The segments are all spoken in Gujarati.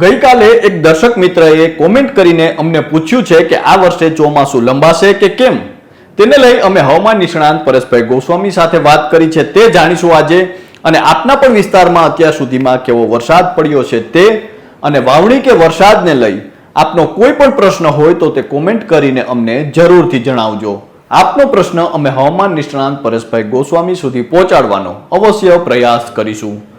ગઈકાલે એક દર્શક મિત્રએ કોમેન્ટ કરીને અમને પૂછ્યું છે કે આ વર્ષે ચોમાસું લંબાશે કે કેમ? તેને લઈ અમે હવામાન નિષ્ણાંત પરેશભાઈ ગોસ્વામી સાથે વાત કરી છે, તે જાણીશું આજે. અને આપના પણ વિસ્તારમાં અત્યાર સુધીમાં કેવો વરસાદ પડ્યો છે તે અને વાવણી કે વરસાદને લઈ આપનો કોઈ પણ પ્રશ્ન હોય તો તે કોમેન્ટ કરીને અમને જરૂરથી જણાવજો. આપનો પ્રશ્ન અમે હવામાન નિષ્ણાંત પરેશભાઈ ગોસ્વામી સુધી પહોંચાડવાનો અવશ્ય પ્રયાસ કરીશું.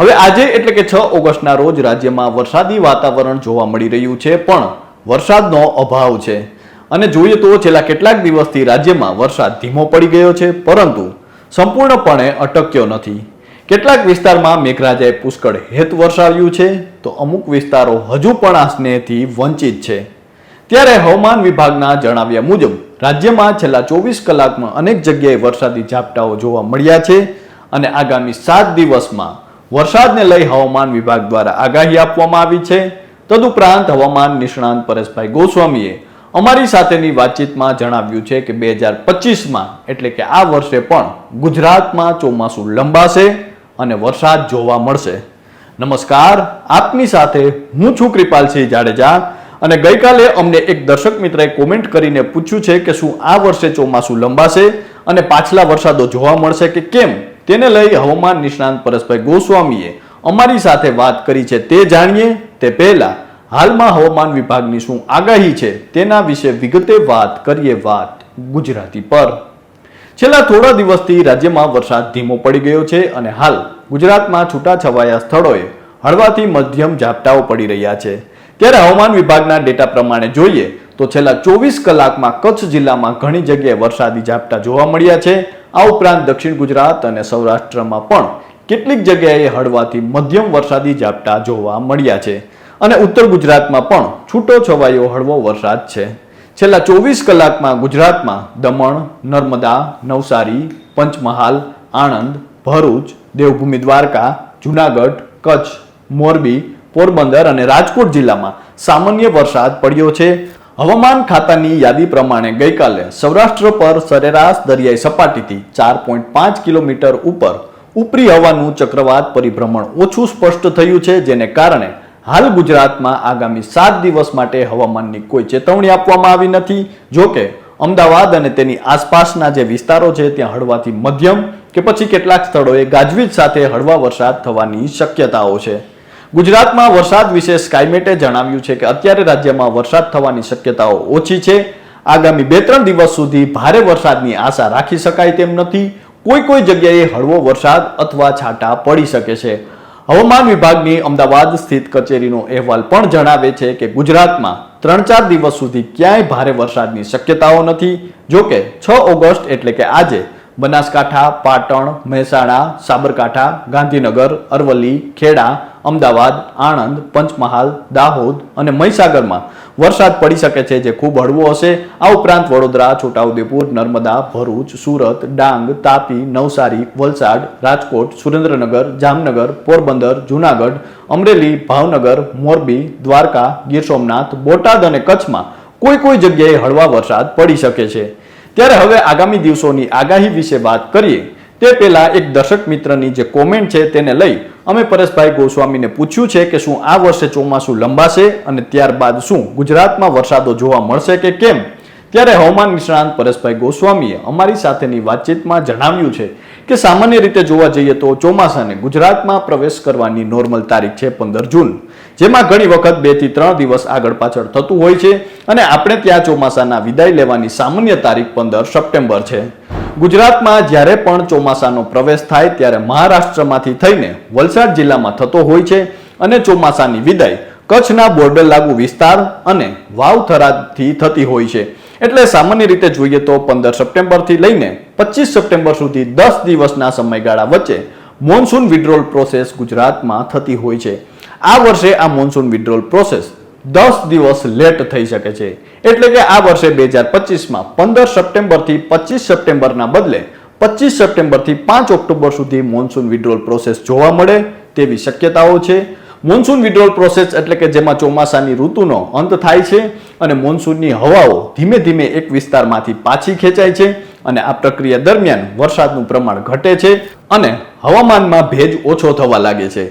હવે આજે એટલે કે છ ઓગસ્ટના રોજ રાજ્યમાં વરસાદી વાતાવરણ જોવા મળી રહ્યું છે, પણ વરસાદનો અભાવ છે. અને જોઈએ તો છેલ્લા કેટલાક દિવસથી રાજ્યમાં વરસાદ ધીમો પડી ગયો છે, પરંતુ સંપૂર્ણપણે અટક્યો નથી. કેટલાક વિસ્તારમાં મેઘરાજાએ પુષ્કળ હેત વરસાવ્યું છે, તો અમુક વિસ્તારો હજુ પણ આ સ્નેહથી વંચિત છે. ત્યારે હવામાન વિભાગના જણાવ્યા મુજબ, રાજ્યમાં છેલ્લા ચોવીસ કલાકમાં અનેક જગ્યાએ વરસાદી ઝાપટાઓ જોવા મળ્યા છે, અને આગામી સાત દિવસમાં વરસાદને લઈ હવામાન વિભાગ દ્વારા આગાહી આપવામાં આવી છે. તદુપરાંત હવામાન નિષ્ણાંત પરેશભાઈ ગોસ્વામીએ અમારી સાથેની વાતચીતમાં જણાવ્યું છે કે બે હજાર પચીસમાં એટલે કે આ વર્ષે પણ ગુજરાતમાં ચોમાસું લંબાશે અને વરસાદ જોવા મળશે. નમસ્કાર, આપની સાથે હું છું કૃપાલસિંહ જાડેજા અને ગઈકાલે અમને એક દર્શક મિત્રએ કોમેન્ટ કરીને પૂછ્યું છે કે શું આ વર્ષે ચોમાસું લંબાશે અને પાછલા વરસાદો જોવા મળશે કે કેમ? તેને લઈ હવામાન નિષ્ણાંત પરસભાઈ ગોસ્વામીએ અમારી સાથે વાત કરી છે. તે જાણીએ તે પહેલા હાલમાં હવામાન વિભાગની શું આગાહી છે તેના વિશે વિગતે વાત કરીએ વાત ગુજરાતી પર. છેલ્લા થોડા દિવસથી રાજ્યમાં વરસાદ ધીમો પડી ગયો છે અને હાલ ગુજરાતમાં છૂટાછવાયા સ્થળોએ હળવાથી મધ્યમ ઝાપટાઓ પડી રહ્યા છે. ત્યારે હવામાન વિભાગના ડેટા પ્રમાણે જોઈએ તો છેલ્લા ચોવીસ કલાકમાં કચ્છ જિલ્લામાં ઘણી જગ્યાએ વરસાદી ઝાપટા જોવા મળ્યા છે. આ ઉપરાંત દક્ષિણ ગુજરાત અને સૌરાષ્ટ્રમાં પણ કેટલીક જગ્યાએ હળવાથી મધ્યમ વરસાદી ઝાપટા જોવા મળ્યા છે અને ઉત્તર ગુજરાતમાં પણ છૂટો છવાયો હળવો વરસાદ છે. છેલ્લા ચોવીસ કલાકમાં ગુજરાતમાં દમણ, નર્મદા, નવસારી, પંચમહાલ, આણંદ, ભરૂચ, દેવભૂમિ દ્વારકા, જુનાગઢ, કચ્છ, મોરબી, પોરબંદર અને રાજકોટ જિલ્લામાં સામાન્ય વરસાદ પડ્યો છે. હવામાન ખાતાની યાદી પ્રમાણે ગઈકાલે સૌરાષ્ટ્ર પર સરેરાશ દરિયાઈ સપાટીથી ચાર પોઈન્ટ પાંચ કિલોમીટર ઉપર ઉપરી હવાનું ચક્રવાત પરિભ્રમણ ઓછું સ્પષ્ટ થયું છે, જેને કારણે હાલ ગુજરાતમાં આગામી સાત દિવસ માટે હવામાનની કોઈ ચેતવણી આપવામાં આવી નથી. જો કે, અમદાવાદ અને તેની આસપાસના જે વિસ્તારો છે, ત્યાં હળવાથી મધ્યમ કે પછી કેટલાક સ્થળોએ ગાજવીજ સાથે હળવા વરસાદ થવાની શક્યતાઓ છે. ગુજરાતમાં વરસાદ વિશે સ્કાયમેટે જણાવ્યું છે કે અત્યારે રાજ્યમાં વરસાદ થવાની શક્યતાઓ ઓછી છે. આગામી બે ત્રણ દિવસ સુધી ભારે વરસાદની આશા રાખી શકાય તેમ નથી. કોઈ કોઈ જગ્યાએ હળવો વરસાદ અથવા છાંટા પડી શકે છે. હવામાન વિભાગની અમદાવાદ સ્થિત કચેરીનો અહેવાલ પણ જણાવે છે કે ગુજરાતમાં ત્રણ ચાર દિવસ સુધી ક્યાંય ભારે વરસાદની શક્યતાઓ નથી. જોકે છ ઓગસ્ટ એટલે કે આજે બનાસકાંઠા, પાટણ, મહેસાણા, સાબરકાંઠા, ગાંધીનગર, અરવલ્લી, ખેડા, અમદાવાદ, આણંદ, પંચમહાલ, દાહોદ અને મહીસાગરમાં વરસાદ પડી શકે છે જે ખૂબ હળવો હશે. આ ઉપરાંત વડોદરા, છોટાઉદેપુર, નર્મદા, ભરૂચ, સુરત, ડાંગ, તાપી, નવસારી, વલસાડ, રાજકોટ, સુરેન્દ્રનગર, જામનગર, પોરબંદર, જુનાગઢ, અમરેલી, ભાવનગર, મોરબી, દ્વારકા, ગીર સોમનાથ, બોટાદ અને કચ્છમાં કોઈ કોઈ જગ્યાએ હળવા વરસાદ પડી શકે છે. ત્યારે હવે આગામી દિવસોની આગાહી વિશે વાત કરીએ, તે પહેલા એક દર્શક મિત્રની જે કોમેન્ટ છે તેને લઈ અમે પરેશભાઈ ગોસ્વામીને પૂછ્યું છે કે શું આ વર્ષે ચોમાસું લંબાશે અને ત્યારબાદ શું ગુજરાતમાં વરસાદો જોવા મળશે કે કેમ? ત્યારે હવામાન નિષ્ણાંત પરેશભાઈ ગોસ્વામીએ અમારી સાથેની વાતચીતમાં જણાવ્યું છે કે સામાન્ય રીતે જોવા જઈએ તો ચોમાસાને ગુજરાતમાં પ્રવેશ કરવાની નોર્મલ તારીખ છે પંદર જૂન. જેમાં ઘણી વખત બેથી ત્રણ દિવસ આગળ પાછળ થતું હોય છે અને આપણે ત્યાં ચોમાસાના વિદાય લેવાની સામાન્ય તારીખ પંદર સપ્ટેમ્બર છે. ગુજરાતમાં જ્યારે પણ ચોમાસાનો પ્રવેશ થાય ત્યારે મહારાષ્ટ્રમાંથી થઈને વલસાડ જિલ્લામાં થતો હોય છે અને ચોમાસાની વિદાય કચ્છના બોર્ડર લાગુ વિસ્તાર અને વાવથરાથી થતી હોય છે. એટલે સામાન્ય રીતે જોઈએ તો પંદર સપ્ટેમ્બરથી લઈને પચીસ સપ્ટેમ્બર સુધી દસ દિવસના સમયગાળા વચ્ચે મોન્સૂન વિડ્રોલ પ્રોસેસ ગુજરાતમાં થતી હોય છે. આ વર્ષે આ મોન્સૂન વિડ્રોલ પ્રોસેસ દસ દિવસ લેટ થઈ શકે છે. એટલે કે આ વર્ષે બે હજાર પચીસમાં પંદર સપ્ટેમ્બરથી પચીસ સપ્ટેમ્બરના બદલે પચીસ સપ્ટેમ્બરથી પાંચ ઓક્ટોબર સુધી મોન્સૂન વિડ્રોલ પ્રોસેસ જોવા મળે તેવી શક્યતાઓ છે. મોન્સૂન વિડ્રોલ પ્રોસેસ એટલે કે જેમાં ચોમાસાની ઋતુનો અંત થાય છે અને મોન્સૂનની હવાઓ ધીમે ધીમે એક વિસ્તારમાંથી પાછી ખેંચાય છે અને આ પ્રક્રિયા દરમિયાન વરસાદનું પ્રમાણ ઘટે છે અને હવામાનમાં ભેજ ઓછો થવા લાગે છે.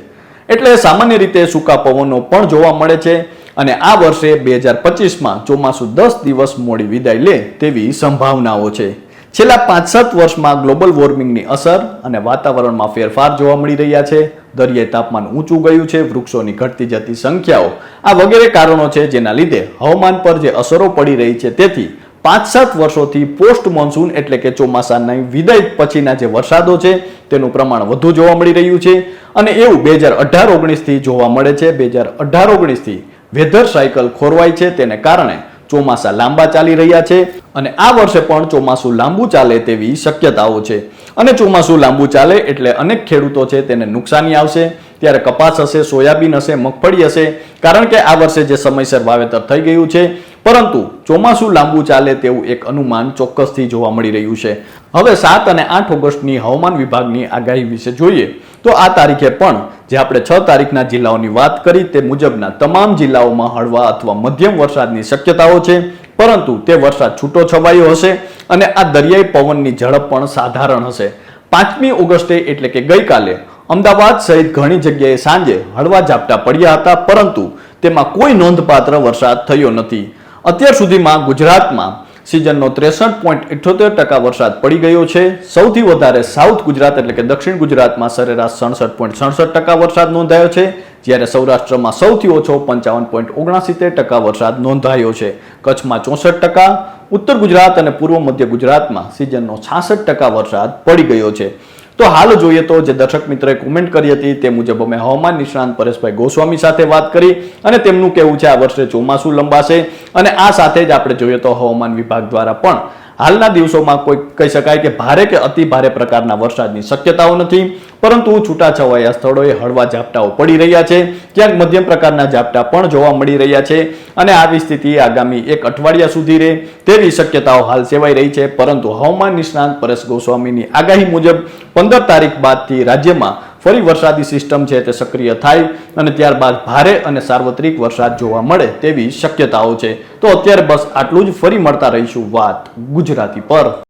એટલે સામાન્ય રીતે સૂકા પવનો પણ જોવા મળે છે અને આ વર્ષે બે હજાર પચીસમાં ચોમાસું દસ દિવસ મોડી વિદાય લે તેવી સંભાવનાઓ છે. છેલ્લા પાંચ સાત વર્ષમાં ગ્લોબલ વોર્મિંગની અસર અને વાતાવરણમાં ફેરફાર જોવા મળી રહ્યા છે. દરિયાઈ તાપમાન ઊંચું ગયું છે, વૃક્ષોની ઘટતી જતી સંખ્યાઓ આ વગેરે કારણો છે જેના લીધે હવામાન પર જે અસરો પડી રહી છે તેથી પાંચ સાત વર્ષોથી પોસ્ટ મોન્સૂન એટલે કે ચોમાસાની વિદાય પછીના જે વરસાદો છે, તેનું પ્રમાણ વધુ જોવા મળી રહ્યું છે. અને એવું બે હજાર અઢાર ઓગણીસથી જોવા મળે છે. બે હજાર અઢાર ઓગણીસથી વેધર સાયકલ ખોરવાય છે. તેને કારણે ચોમાસા લાંબા ચાલી રહ્યા છે અને આ વર્ષે પણ ચોમાસું લાંબુ ચાલે તેવી શક્યતાઓ છે. અને ચોમાસું લાંબુ ચાલે એટલે અનેક ખેડૂતો છે તેને નુકસાની આવશે. ત્યારે કપાસ હશે, સોયાબીન હશે, મગફળી હશે. કારણ કે આ વર્ષે જે સમયસર વાવેતર થઈ ગયું છે પરંતુ ચોમાસું લાંબુ ચાલે તેવું એક અનુમાન ચોક્કસથી જોવા મળી રહ્યું છે. હવે સાત અને આઠ ઓગસ્ટની હવામાન વિભાગની આગાહી વિશે જોઈએ તો આ તારીખે પણ જે આપણે છ તારીખના જિલ્લાઓની વાત કરી તે મુજબના તમામ જિલ્લાઓમાં હળવા અથવા મધ્યમ વરસાદની શક્યતાઓ છે, પરંતુ તે વરસાદ છૂટો છવાયો હશે અને આ દરિયાઈ પવનની ઝડપ પણ સાધારણ હશે. પાંચમી ઓગસ્ટે એટલે કે ગઈકાલે અમદાવાદ સહિત ઘણી જગ્યાએ સાંજે હળવા ઝાપટા પડ્યા હતા, પરંતુ તેમાં કોઈ નોંધપાત્ર વરસાદ થયો નથી. અત્યાર સુધીમાં ગુજરાતમાં સિઝનનો ત્રેસઠ પોઈન્ટ ઇઠ્યોતેર ટકા વરસાદ પડી ગયો છે. સૌથી વધારે સાઉથ ગુજરાત એટલે કે દક્ષિણ ગુજરાતમાં સરેરાશ સડસઠ પોઈન્ટ સડસઠ ટકા વરસાદ નોંધાયો છે. જ્યારે સૌરાષ્ટ્રમાં સૌથી ઓછો પંચાવન પોઈન્ટ ઓગણસિત્તેર ટકા વરસાદ નોંધાયો છે. કચ્છમાં ચોસઠ ટકા, ઉત્તર ગુજરાત અને પૂર્વ મધ્ય ગુજરાતમાં સિઝનનો છાસઠ ટકા વરસાદ પડી ગયો છે. તો હાલ જોઈએ તો જે દર્શક મિત્રોએ કોમેન્ટ કરી હતી તે મુજબ અમે હવામાન નિષ્ણાંત પરેશભાઈ ગોસ્વામી સાથે વાત કરી અને તેમનું કહેવું છે આ વર્ષે ચોમાસું લંબાશે અને આ સાથે જ આપણે જોઈએ તો હવામાન વિભાગ દ્વારા પણ હાલના દિવસોમાં કોઈ કહી શકાય કે ભારે કે અતિ ભારે પ્રકારના વરસાદની શક્યતાઓ નથી. પરંતુ છૂટાછવાયા સ્થળોએ હળવા ઝાપટાઓ પડી રહ્યા છે. ક્યાંક મધ્યમ પ્રકારના ઝાપટા પણ જોવા મળી રહ્યા છે અને આવી સ્થિતિ આગામી એક અઠવાડિયા સુધી રહે તેવી શક્યતાઓ હાલ સેવાઈ રહી છે. પરંતુ હવામાન નિષ્ણાંત પરેશ ગોસ્વામીની આગાહી મુજબ પંદર તારીખ બાદથી રાજ્યમાં ફરી વરસાદી સિસ્ટમ છે તે સક્રિય થાય અને ત્યારબાદ ભારે અને સાર્વત્રિક વરસાદ જોવા મળે તેવી શક્યતાઓ છે. તો અત્યારે બસ આટલું જ. ફરી મળતા રહીશું વાત ગુજરાતી પર.